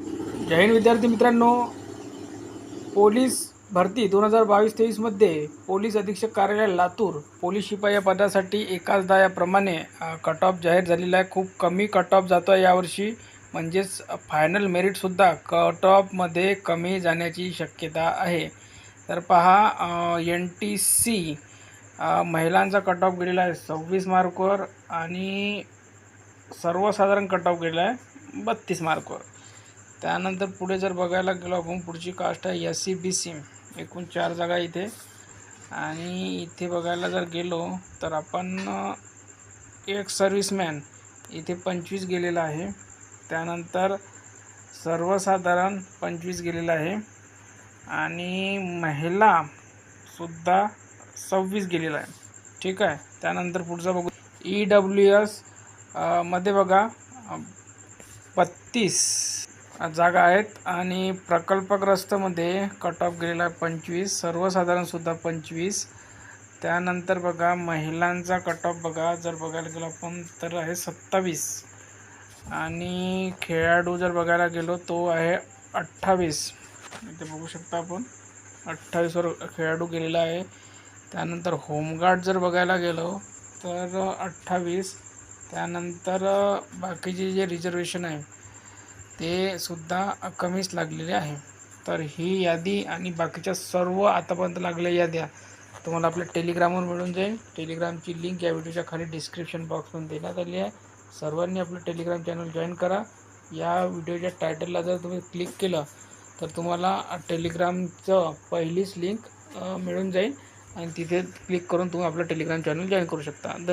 जय हिंद विद्यार्थी मित्रांनो. पोलीस भरती दोन हजार बावीस तेवीसमध्ये पोलीस अधीक्षक कार्यालय लातूर पोलीस शिपाई या पदासाठी एकाच दायाप्रमाणे कट ऑफ जाहीर झालेला आहे. खूप कमी कट ऑफ जातो आहे यावर्षी. म्हणजेच फायनल मेरिटसुद्धा कट ऑफमध्ये कमी जाण्याची शक्यता आहे. तर पहा एन टी सी महिलांचा कट ऑफ गेलेला आहे सव्वीस मार्कवर आणि सर्वसाधारण कट ऑफ गेलेला आहे बत्तीस मार्कवर. त्यानंतर पुढे जर बघायला गेलो आपण पुढची कास्ट आहे एस सी बी सी एकूण चार जागा इथे. आणि इथे बघायला जर गेलो तर आपण एक सर्व्हिसमॅन इथे पंचवीस गेलेला आहे. त्यानंतर सर्वसाधारण पंचवीस गेलेला आहे. आणि महिलासुद्धा सव्वीस गेलेला आहे. ठीक आहे? त्यानंतर पुढचं बघू. ई डब्ल्यू एसमध्ये बघा बत्तीस. जागा आहेत आणि प्रकल्पग्रस्तमध्ये कट ऑफ गेलेला आहे पंचवीस सर्वसाधारणसुद्धा पंचवीस. त्यानंतर बघा महिलांचा कट ऑफ बघा जर बघायला गेलो आपण तर आहे सत्तावीस. आणि खेळाडू जर बघायला गेलो तो आहे अठ्ठावीस. इथे बघू शकता आपण अठ्ठावीसवर खेळाडू गेलेला आहे. त्यानंतर होमगार्ड जर बघायला गेलो तर अठ्ठावीस. त्यानंतर बाकीचे जे रिझर्वेशन आहे ते सुद्धा कमीच लागलेले आहे. तर ही यादी आणि बाकीच्या सर्व आतापर्यंत लागलेल्या याद्या तुम्हाला आपल्या टेलिग्रामवर मिळून जाईल. टेलिग्रामची लिंक या व्हिडिओच्या खाली डिस्क्रिप्शन बॉक्समध्ये देण्यात आली आहे. सर्वांनी आपलं टेलिग्राम चॅनल जॉईन करा. या व्हिडिओच्या टायटलला जर तुम्ही क्लिक केलं तर तुम्हाला टेलिग्रामचं पहिलीच लिंक मिळून जाईल. आणि तिथे क्लिक करून तुम्ही आपलं टेलिग्राम चॅनल जॉईन करू शकता. धन्यवाद.